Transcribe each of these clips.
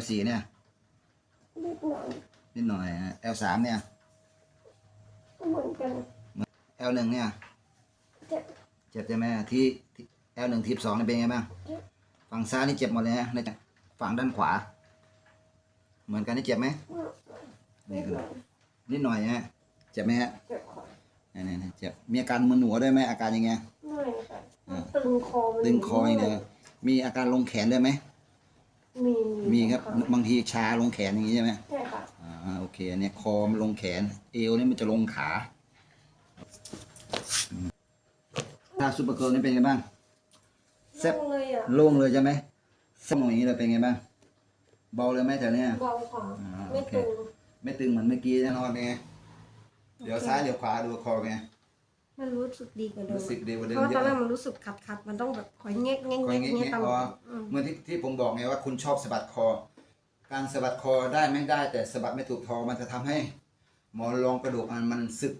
L4 เนี่ยนิดหน่อยนิดหน่อยฮะ L3 เนี่ย เหมือนกัน L1 เนี่ย เจ็บเจ็บใช่ไหมที่ที่ L1 ทีสองเนี่ยเป็นไงบ้างเจ็บฝั่งซ้ายนี่เจ็บหมดเลยนะในฝั่งด้านขวา เหมือนกันนี่เจ็บไหมนินี่ดคือหน่อยนิดหน่อยฮะ เจ็บไหมฮะเจ็บคอนี่นี่ๆเจ็บ มีอาการมึนหัวด้วยไหมอาการยังไงไม่ค่ะมันตึงคอมันดึงคออย่างเดียวมีอาการลงแขนด้วยไหม มีมีครับบางทีชาลงแขนอย่างนี้ใช่ไหมใช่ค่ะอ่าโอเคเนี่ยคอมันลงแขน เอวนี่มันจะลงขาอืมถ้าซูเปอร์เกิร์ลนี่เป็นไงบ้างแซ่บลงเลยอะโล่งเลยใช่ไหมแซ่บอย่างนี้เลยเป็นไงบ้างเบาเลยไหมแถวเนี้ยเบาค่ะอ่าไม่โอเคตึงไม่ตึงเหมือนเมื่อกี้แน่นอนเป็นไงเดี๋ยวซ้ายเดี๋ยวขวาดูคอเป็นไง มันรู้สึกดีกว่าเดิมรู้สึกดีกว่าเดิเพมราะเยตอนแรกอะมันรู้สึกขัดขัดๆมันต้องแบบคอยเงี้ยเงี้ยคอยเงี้ยงี้เงี้ยงี้ตลอ๋ออดมเมื่อที่ที่ผมบอกไงว่าคุณชอบสะบัดคอ การสะบัดคอได้ไม่ได้แต่สะบัดไม่ถูกคอมันจะทำให้ หมอนรองกระดูกมันมันสึก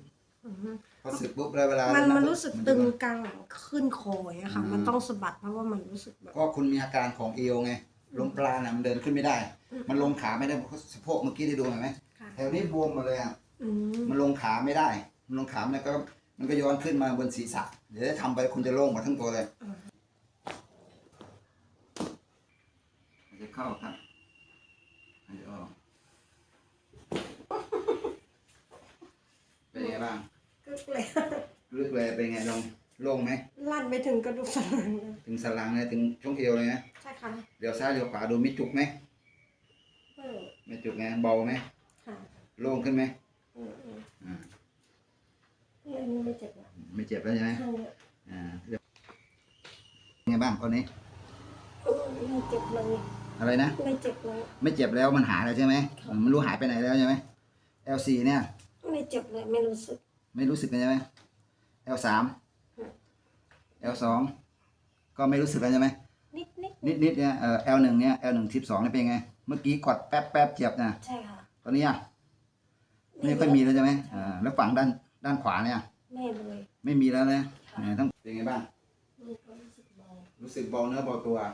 อือฮึพอสึกปุ๊บแล้วเวลา มันมัมันรู้สึกตึงจะกลางหลังขึ้นคออย่างเงี้ยค่ะ อืม มันต้องสะบัดเพราะว่ามันรู้สึกแบบ ก็คุณมีอาการของเอวไงลมปราณน่ะมันเดินขึ้นไม่ได้มันลงขาไม่ได้เพราะสะโพกเมื่อกี้ได้ดูเห็นไหมค่ะแถวนี้บวมหมดเลยอะ อืมมันลงขาไม่ได้ มันลงขาไม่ได้ก็ มันก็ย้อนขึ้นมาบนศีรษะ เดี๋ยวถ้าทำไปคุณจะโล่งหมดทั้งตัวเลยมันจะเข้าครับมันจะออกเป็นไงบ้างก็เลย ลึกเลยเป็นไงลงโล่งไหม ลั่นไปถึงกระดูกสันหลังเลยถึงสันหลังเลยถึงช่วงเอวเลยนะใช่ค่ะเดี๋ยวซ้ายเดี๋ยวขวาดูมีจุกไหม เออไม่จุกไงเบาไหมค่ะ โล่งขึ้นไหมอืมอืม อ่า นี่อันนี้ไม่เจ็บนะ ไม่ เจ็บแล้วใช่ไหมข้างเนี้ยอ่าเดี๋ยวเป็นไงบ้างตอนนี้อืมไม่เจ็บเลย อะไรนะ ไม่เจ็บเลย ไม่เจ็บแล้วมันหายแล้วใช่ไหมมันรู้หายไปไหนแล้วใช่ไหม L4 เนี่ย ไม่เจ็บเลยไม่รู้สึก ไม่รู้สึกเลยใช่ไหม L3 L2 ก็ไม่รู้สึกแล้วใช่ไหมนิดนิดนิดนิดเนี่ยเอ่อ L1 เนี่ย L1 ทิปสองเนี่ยเป็นไง เมื่อกี้กดแป๊บแป๊บเจ็บนะ ใช่ค่ะ ตอนนี้อะไม่ค่อยมีแล้วใช่ไหมอ่าแล้วฝั่งด้านด้านขวาเนี่ย ไม่เลยไม่มีแล้วนะอ่าต้องเป็นไงบ้างมันก็รู้สึกเบารู้สึกเบาเนื้อเบาตัวอ